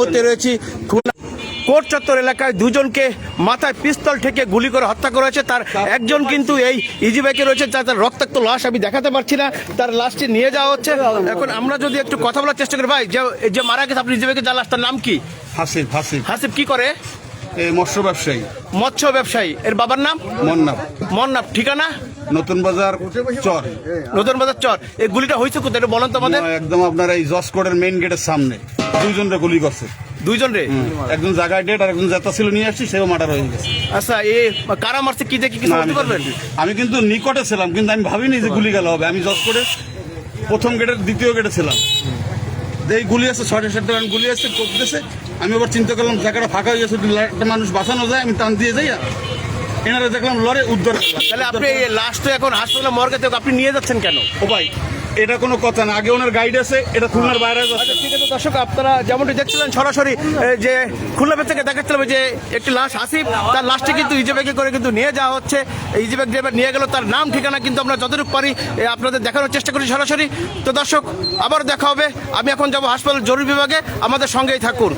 হতে রয়েছি। খুলনা কোর্ট চত্বর এলাকায় দুজনকে মাথায় পিস্তল ঠেকে গুলি করে হত্যা করা হয়েছে। তার একজন কিন্তু এই ইজি বাইকে রয়েছে তার রক্তাক্ত লাশ আমি দেখাতে পারছি না। তার লাশটি নিয়ে যাওয়া হচ্ছে। এখন আমরা যদি একটু কথা বলার চেষ্টা করি ভাই যে যে মারা গেছে আপনি ইজি বাইকে যার লাশ তার নাম কি? হাসিব হাসিব হাসিব কি করে? মৎস্য ব্যবসায়ী। মৎস্য ব্যবসায়ী। এর বাবার নাম? মন্নাব। মন্নাব ঠিকানা? নতুন বাজার চর। নতুন বাজার চর। এই গুলিটা হয়েছে কোথায় এটা বলেন তো আমাদের। একদম আপনার এই জসকোডের মেইন গেটের সামনে। দুইজনরে গুলি করছে। দুইজন রে একজন জায়গায় ডেট আর একজন যাত্রা ছিল নিয়ে আসছি সেও মার্ডার হয়ে গেছে। আচ্ছা এ কারা মারছে কি দেখি কিছু বলতে আমি- পারবেন? আমি কিন্তু নিকটে ছিলাম কিন্তু আমি ভাবিনি যে গুলি গেল হবে। আমি জজ করে প্রথম গেটের দ্বিতীয় গেটে ছিলাম। এই গুলি আছে ছয়টা সাতটা রান গুলি আছে করতেছে আমি আবার চিন্তা করলাম জায়গাটা ফাঁকা হয়ে গেছে একটা মানুষ বাঁচানো যায় আমি টান দিয়ে যাই এনারা দেখলাম লড়ে উদ্ধার তাহলে আপনি তো এখন হাসপাতালে মর্গে থেকে আপনি নিয়ে যাচ্ছেন কেন? ও ভাই এটা কোনো কথা না। আগে ওনার গাইড আছে, এটা খুলনার বাইরে আচ্ছা ঠিক আছে, দর্শক, আপনারা যেমনটি দেখছিলেন, সরাসরি যে খুলনা থেকে দেখাচ্ছিলাম যে একটি লাশ, আসিফ, তার লাশটি কিন্তু ইজিব্যাগে করে কিন্তু নিয়ে যাওয়া হচ্ছে। ইজিব্যাগ ড্রাইভার নিয়ে গেল, তার নাম, ঠিকানা কিন্তু আমরা যতটুকু পারি আপনাদের দেখানোর চেষ্টা করি সরাসরি। তো দর্শক আবার দেখা হবে। আমি এখন যাব হাসপাতাল জরুরি বিভাগে। আমাদের সঙ্গেই থাকুন।